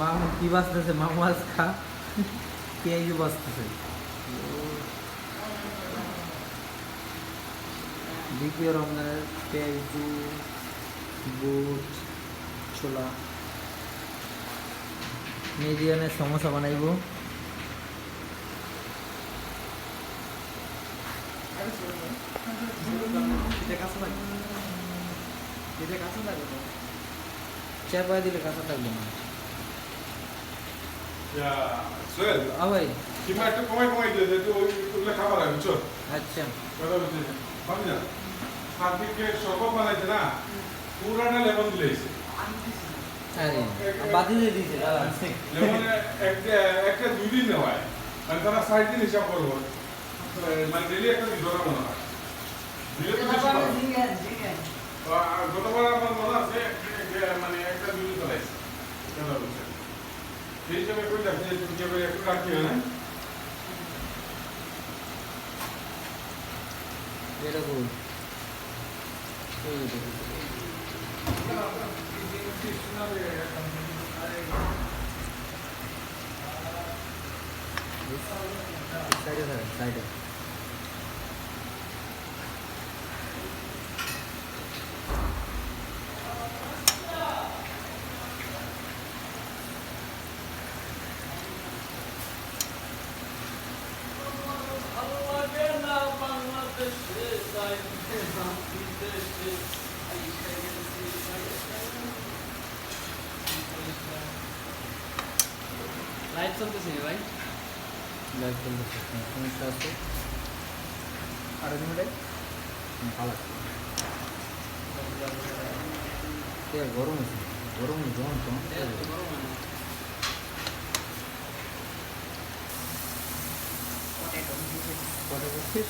মামু কি বাঁচতেছে মামু আজ খা। পেঁয়াজও বাঁচতেছে দ্বিতীয় রমজানের পেঁয়াজু বুট ছোলা। মেজিয়ানের সমোসা বানাইব। চা পায়ে দিলে কাঁচা থাকবে না। সোহেল ভাই। কিংবা একটু কমাই কমাই দিয়ে যেহেতু ওই খাবার হয় আচ্ছা। কথা বলছি। বানাইছে না? পুরাটা লেমন দিলেছে একটা একটা দুই দিন নেওয়া মানে তারা ষাট দিন হিসাব করব। মানে ডেলি একটা জোড়া মনে হয়। গতবার আমার Veja me cuida dele, porque eu ia cuidar aqui, né? Beira do. Side, side. Live চলতেছে ভাই। লাইভ চলতেছে সমস্যা আছে? আর এক মিনিটে ভালো আছে। গরম আছে গরম জোন তো। পটেটো করছিস